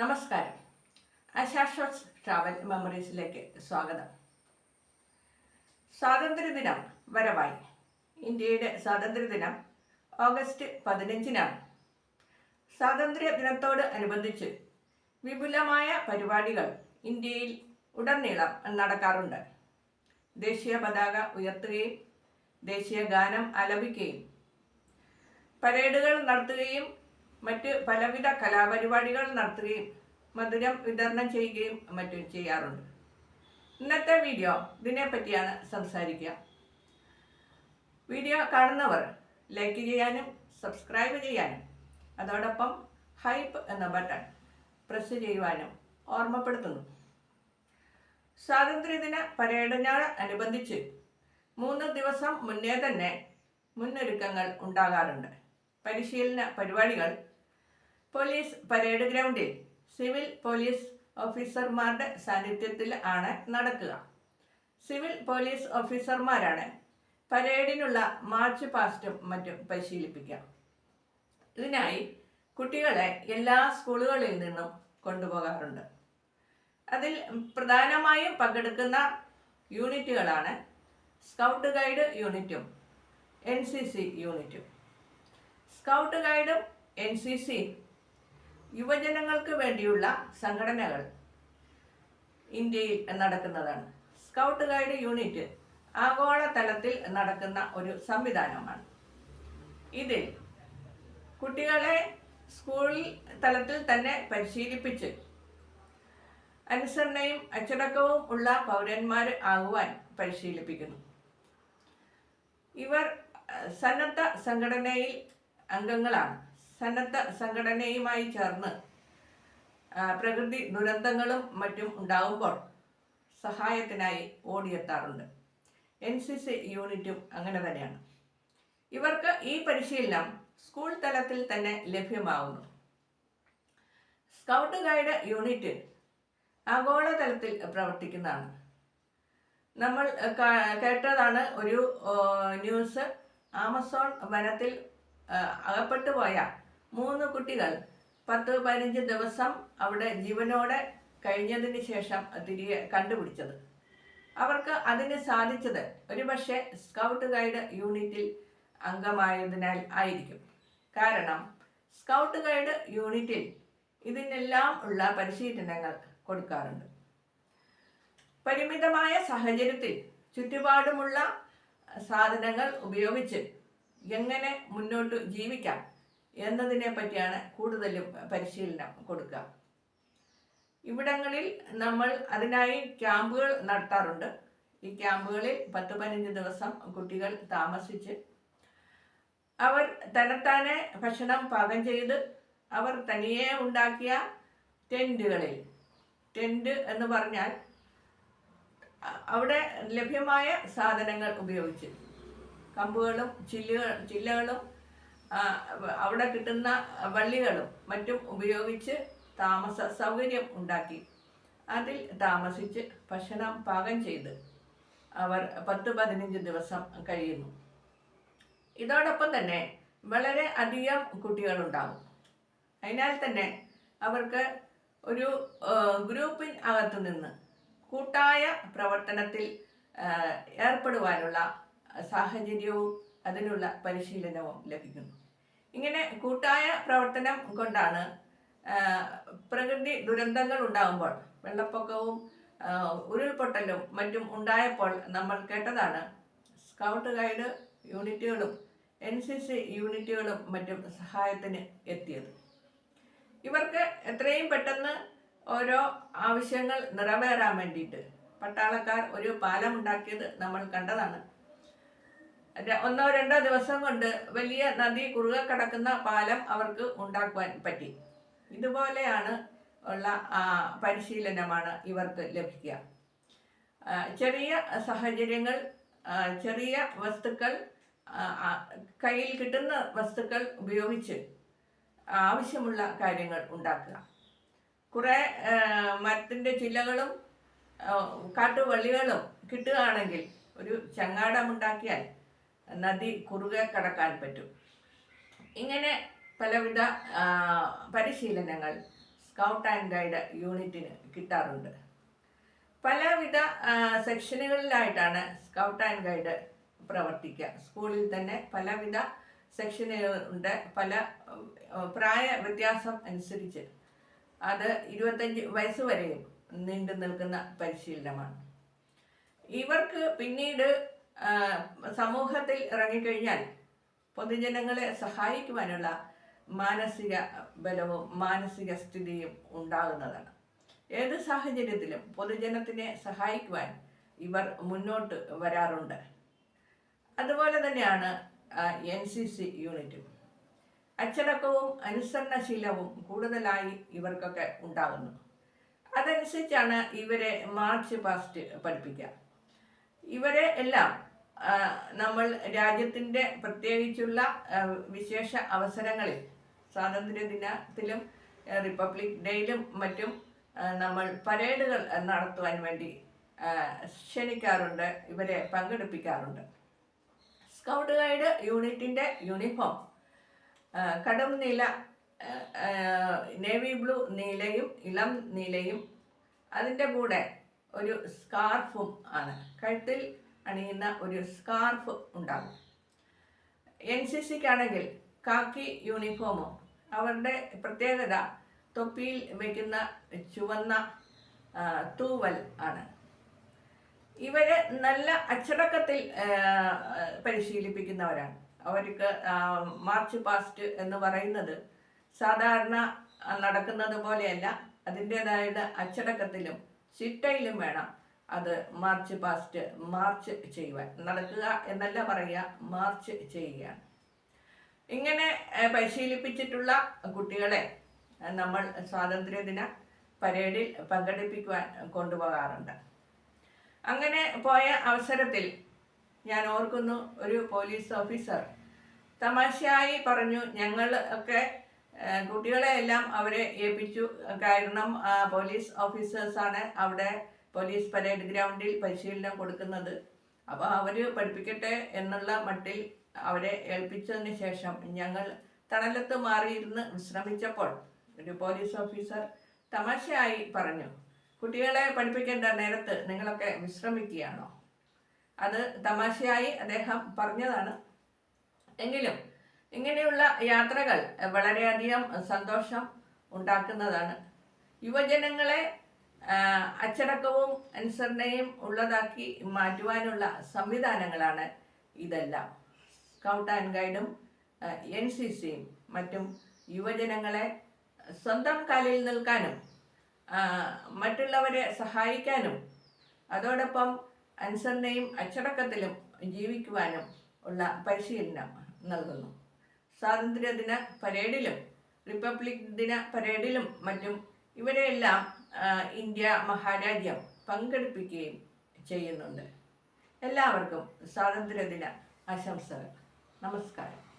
നമസ്കാരം. അശാശ്വത് ട്രാവൽ മെമ്മറീസിലേക്ക് സ്വാഗതം. സ്വാതന്ത്ര്യദിനം വരവായി. ഇന്ത്യയുടെ സ്വാതന്ത്ര്യദിനം ഓഗസ്റ്റ് പതിനഞ്ചിനാണ്. സ്വാതന്ത്ര്യ ദിനത്തോട് അനുബന്ധിച്ച് വിപുലമായ പരിപാടികൾ ഇന്ത്യയിൽ ഉടനീളം നടക്കാറുണ്ട്. ദേശീയ പതാക ഉയർത്തുകയും ദേശീയ ഗാനം ആലപിക്കുകയും. പരേഡുകൾ നടത്തുകയും മറ്റ് പലവിധ കലാപരിപാടികൾ നടത്തുകയും മധുരം വിതരണം ചെയ്യുകയും മറ്റും ചെയ്യാറുണ്ട്. ഇന്നത്തെ വീഡിയോ ഇതിനെ പറ്റിയാണ് സംസാരിക്കുക. വീഡിയോ കാണുന്നവർ ലൈക്ക് ചെയ്യാനും സബ്സ്ക്രൈബ് ചെയ്യാനും അതോടൊപ്പം ഹൈപ്പ് എന്ന ബട്ടൺ പ്രസ് ചെയ്യുവാനും ഓർമ്മപ്പെടുത്തുന്നു. സ്വാതന്ത്ര്യദിന പരേഡിനോട് അനുബന്ധിച്ച് മൂന്ന് ദിവസം മുന്നേ തന്നെ മുന്നൊരുക്കങ്ങൾ ഉണ്ടാകാറുണ്ട്. പരിശീലന പരിപാടികൾ പോലീസ് പരേഡ് ഗ്രൗണ്ടിൽ സിവിൽ പോലീസ് ഓഫീസർമാരുടെ സാന്നിധ്യത്തിൽ ആണ് നടക്കുക. സിവിൽ പോലീസ് ഓഫീസർമാരാണ് പരേഡിനുള്ള മാർച്ച് പാസ്റ്റും മറ്റും പരിശീലിപ്പിക്കുക. ഇതിനായി കുട്ടികളെ എല്ലാ സ്കൂളുകളിൽ നിന്നും കൊണ്ടുപോകാറുണ്ട്. അതിൽ പ്രധാനമായും പങ്കെടുക്കുന്ന യൂണിറ്റുകളാണ് സ്കൗട്ട് ഗൈഡ് യൂണിറ്റും എൻ സി സി യൂണിറ്റും. സ്കൗട്ട് ഗൈഡും എൻ സി സി യുവജനങ്ങൾക്ക് വേണ്ടിയുള്ള സംഘടനകൾ ഇന്ത്യയിൽ നടക്കുന്നതാണ്. സ്കൗട്ട് ഗൈഡ് യൂണിറ്റ് ആഗോള തലത്തിൽ നടക്കുന്ന ഒരു സംവിധാനമാണ്. ഇതിൽ കുട്ടികളെ സ്കൂൾ തലത്തിൽ തന്നെ പരിശീലിപ്പിച്ച് അനുസരണയും അച്ചടക്കവും ഉള്ള പൗരന്മാർ ആകുവാൻ പരിശീലിപ്പിക്കുന്നു. ഇവർ സന്നദ്ധ സംഘടനയിൽ അംഗങ്ങളാണ്. സന്നദ്ധ സംഘടനയുമായി ചേർന്ന് പ്രകൃതി ദുരന്തങ്ങളും മറ്റും ഉണ്ടാവുമ്പോൾ സഹായത്തിനായി ഓടിയെത്താറുണ്ട്. എൻ സി സി യൂണിറ്റും അങ്ങനെ തന്നെയാണ്. ഇവർക്ക് ഈ പരിശീലനം സ്കൂൾ തലത്തിൽ തന്നെ ലഭ്യമാവുന്നു. സ്കൗട്ട് ഗൈഡ് യൂണിറ്റ് ആഗോളതലത്തിൽ പ്രവർത്തിക്കുന്നതാണ്. നമ്മൾ കേട്ടതാണ് ഒരു ന്യൂസ് ആമസോൺ വനത്തിൽ അകപ്പെട്ടു പോയ മൂന്ന് കുട്ടികൾ. പത്ത് പതിനഞ്ച് ദിവസം അവിടെ ജീവനോടെ കഴിഞ്ഞതിന് ശേഷം തിരികെ കണ്ടുപിടിച്ചത്. അവർക്ക് അതിന് സാധിച്ചത് ഒരുപക്ഷെ സ്കൗട്ട് ഗൈഡ് യൂണിറ്റിൽ അംഗമായതിനാൽ ആയിരിക്കും. കാരണം സ്കൗട്ട് ഗൈഡ് യൂണിറ്റിൽ ഇതിനെല്ലാം ഉള്ള പരിശീലനങ്ങൾ കൊടുക്കാറുണ്ട്. പരിമിതമായ സാഹചര്യത്തിൽ ചുറ്റുപാടുമുള്ള സാധനങ്ങൾ ഉപയോഗിച്ച് എങ്ങനെ മുന്നോട്ട് ജീവിക്കാം? എന്നതിനെ പറ്റിയാണ് കൂടുതലും പരിശീലനം കൊടുക്കുക. ഇവിടങ്ങളിൽ നമ്മൾ അതിനായി ക്യാമ്പുകൾ നടത്താറുണ്ട്. ഈ ക്യാമ്പുകളിൽ പത്ത് പതിനഞ്ച് ദിവസം കുട്ടികൾ താമസിച്ച് അവർ തന്നെത്താനെ ഭക്ഷണം പാകം ചെയ്ത് അവർ തനിയെ ഉണ്ടാക്കിയ ടെന്റുകളിൽ ടെന്റ് എന്ന് പറഞ്ഞാൽ അവിടെ ലഭ്യമായ സാധനങ്ങൾ ഉപയോഗിച്ച് കമ്പുകളും ചില്ലുകൾ ചില്ലകളും അവിടെ കിട്ടുന്ന വള്ളികളും മറ്റും ഉപയോഗിച്ച് താമസ സൗകര്യം ഉണ്ടാക്കി. അതിൽ താമസിച്ച് ഭക്ഷണം പാകം ചെയ്ത് അവർ പത്ത് പതിനഞ്ച് ദിവസം കഴിയുന്നു. ഇതോടൊപ്പം തന്നെ വളരെ അധികം കുട്ടികളുണ്ടാകും അതിനാൽ തന്നെ അവർക്ക് ഒരു ഗ്രൂപ്പിൻ അകത്തു നിന്ന് കൂട്ടായ പ്രവർത്തനത്തിൽ ഏർപ്പെടുവാനുള്ള സാഹചര്യവും അതിനുള്ള പരിശീലനവും ലഭിക്കുന്നു. ഇങ്ങനെ കൂട്ടായ പ്രവർത്തനം കൊണ്ടാണ് പ്രകൃതി ദുരന്തങ്ങൾ ഉണ്ടാകുമ്പോൾ വെള്ളപ്പൊക്കവും ഉരുൾപൊട്ടലും മറ്റും ഉണ്ടായപ്പോൾ നമ്മൾ കേട്ടതാണ്. സ്കൗട്ട് ഗൈഡ് യൂണിറ്റുകളും എൻ സി സി യൂണിറ്റുകളും മറ്റും സഹായത്തിന് എത്തിയത്. ഇവർക്ക് എത്രയും പെട്ടെന്ന് ഓരോ ആവശ്യങ്ങൾ നിറവേറാൻ വേണ്ടിയിട്ട് പട്ടാളക്കാർ ഒരു പാലം ഉണ്ടാക്കിയത് നമ്മൾ കണ്ടതാണ്. ഒന്നോ രണ്ടോ ദിവസം കൊണ്ട് വലിയ നദി കുറുകെ കടക്കുന്ന പാലം അവർക്ക് ഉണ്ടാക്കുവാൻ പറ്റി. ഇതുപോലെയാണ് ഉള്ള പരിശീലനമാണ് ഇവർക്ക് ലഭിക്കുക. ചെറിയ സാഹചര്യങ്ങൾ ചെറിയ വസ്തുക്കൾ കയ്യിൽ കിട്ടുന്ന വസ്തുക്കൾ ഉപയോഗിച്ച് ആവശ്യമുള്ള കാര്യങ്ങൾ ഉണ്ടാക്കുക. കുറേ മരത്തിന്റെ ചില്ലകളും കാട്ടുവള്ളികളും കിട്ടുകയാണെങ്കിൽ ഒരു ചങ്ങാടമുണ്ടാക്കിയാൽ നദി കുറുകെ കടക്കാൻ പറ്റും. ഇങ്ങനെ പലവിധ പരിശീലനങ്ങൾ സ്കൗട്ട് ആൻഡ് ഗൈഡ് യൂണിറ്റിന് കിട്ടാറുണ്ട്. പലവിധ സെക്ഷനുകളിലായിട്ടാണ് സ്കൗട്ട് ആൻഡ് ഗൈഡ് പ്രവർത്തിക്കുക. സ്കൂളിൽ തന്നെ പലവിധ സെക്ഷനുകളുണ്ട്. പല പ്രായ വ്യത്യാസം അനുസരിച്ച് അത് ഇരുപത്തഞ്ച് വയസ്സ് വരെയും നീണ്ടു നിൽക്കുന്ന പരിശീലനമാണ്. ഇവർക്ക് പിന്നീട് സമൂഹത്തിൽ ഇറങ്ങിക്കഴിഞ്ഞാൽ പൊതുജനങ്ങളെ സഹായിക്കുവാനുള്ള മാനസിക ബലവും മാനസിക സ്ഥിതിയും ഉണ്ടാകുന്നതാണ്. ഏത് സാഹചര്യത്തിലും പൊതുജനത്തിനെ സഹായിക്കുവാൻ ഇവർ മുന്നോട്ട് വരാറുണ്ട്. അതുപോലെ തന്നെയാണ് എൻ സി സി യൂണിറ്റും. അച്ചടക്കവും അനുസരണശീലവും കൂടുതലായി ഇവർക്കൊക്കെ ഉണ്ടാകുന്നു. അതനുസരിച്ചാണ് ഇവരെ മാർച്ച് പാസ്റ്റ് പഠിപ്പിക്കുക. ഇവരെ എല്ലാം നമ്മൾ രാജ്യത്തിന്റെ പ്രത്യേകിച്ചുള്ള വിശേഷ അവസരങ്ങളിൽ സ്വാതന്ത്ര്യ ദിനത്തിലും റിപ്പബ്ലിക് ഡേയിലും മറ്റും നമ്മൾ പരേഡുകൾ നടത്തുവാൻ വേണ്ടി ക്ഷണിക്കാറുണ്ട് ഇവരെ പങ്കെടുപ്പിക്കാറുണ്ട്. സ്കൗട്ട് ഗൈഡ് യൂണിറ്റിന്റെ യൂണിഫോം കടും നീല നേവി ബ്ലൂ നീലയും ഇളം നീലയും അതിന്റെ കൂടെ ഒരു സ്കാർഫും ആണ്. കഴുത്തിൽ അണിയുന്ന ഒരു സ്കാർഫ് ഉണ്ടാകും. എൻ സി സിക്കാണെങ്കിൽ കാക്കി യൂണിഫോമും അവരുടെ പ്രത്യേകത തൊപ്പിയിൽ വയ്ക്കുന്ന ചുവന്ന തൂവൽ ആണ്. ഇവരെ നല്ല അച്ചടക്കത്തിൽ പരിശീലിപ്പിക്കുന്നവരാണ്. അവർക്ക് മാർച്ച് പാസ്റ്റ് എന്ന് പറയുന്നത് സാധാരണ നടക്കുന്നത് പോലെയല്ല. അതിന്റെതായ അച്ചടക്കത്തിലും ചിട്ടയിലും വേണം. അത് മാർച്ച് പാസ്റ്റ് മാർച്ച് ചെയ്യുവാൻ. നടക്കുക എന്നല്ല പറയുക മാർച്ച് ചെയ്യുകയാണ്. ഇങ്ങനെ പരിശീലിപ്പിച്ചിട്ടുള്ള കുട്ടികളെ നമ്മൾ സ്വാതന്ത്ര്യദിന പരേഡിൽ പങ്കെടുപ്പിക്കുവാൻ കൊണ്ടുപോകാറുണ്ട്. അങ്ങനെ പോയ അവസരത്തിൽ ഞാൻ ഓർക്കുന്നു ഒരു പോലീസ് ഓഫീസർ തമാശയായി പറഞ്ഞു ഞങ്ങൾ ഒക്കെ കുട്ടികളെ എല്ലാം അവരെ ഏൽപ്പിച്ചു. കാരണം പോലീസ് ഓഫീസേഴ്സാണ് അവിടെ പോലീസ് പരേഡ് ഗ്രൗണ്ടിൽ പരിശീലനം കൊടുക്കുന്നത്. അപ്പോൾ അവർ പഠിപ്പിക്കട്ടെ എന്നുള്ള മട്ടിൽ അവരെ ഏൽപ്പിച്ചതിന് ശേഷം ഞങ്ങൾ തണലത്ത് മാറിയിരുന്ന് വിശ്രമിച്ചപ്പോൾ ഒരു പോലീസ് ഓഫീസർ തമാശയായി പറഞ്ഞു കുട്ടികളെ പഠിപ്പിക്കേണ്ട നേരത്ത് നിങ്ങളൊക്കെ വിശ്രമിക്കുകയാണോ? അത് തമാശയായി അദ്ദേഹം പറഞ്ഞതാണ്. എങ്കിലും ഇങ്ങനെയുള്ള യാത്രകൾ വളരെയധികം സന്തോഷം ഉണ്ടാക്കുന്നതാണ്. യുവജനങ്ങളെ അച്ചടക്കവും അനുസരണയും ഉള്ളതാക്കി മാറ്റുവാനുള്ള സംവിധാനങ്ങളാണ് ഇതെല്ലാം. സ്കൗട്ട് ആൻഡ് ഗൈഡും എൻ സി സിയും മറ്റും യുവജനങ്ങളെ സ്വന്തം കാലിൽ നിൽക്കാനും മറ്റുള്ളവരെ സഹായിക്കാനും അതോടൊപ്പം അനുസരണയും അച്ചടക്കത്തിലും ജീവിക്കുവാനും ഉള്ള പരിശീലനം നൽകുന്നു. സ്വാതന്ത്ര്യദിന പരേഡിലും റിപ്പബ്ലിക് ദിന പരേഡിലും മറ്റും ഇവരെയെല്ലാം ഇന്ത്യ മഹാരാജ്യം പങ്കെടുപ്പിക്കുകയും ചെയ്യുന്നുണ്ട്. എല്ലാവർക്കും സ്വാതന്ത്ര്യദിന ആശംസകൾ. നമസ്കാരം.